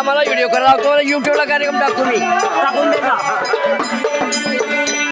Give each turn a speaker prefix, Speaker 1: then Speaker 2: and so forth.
Speaker 1: आम्हाला व्हिडिओ करा लावतो. युट्यूबला कार्यक्रम टाकतो मी.
Speaker 2: टाकून देता.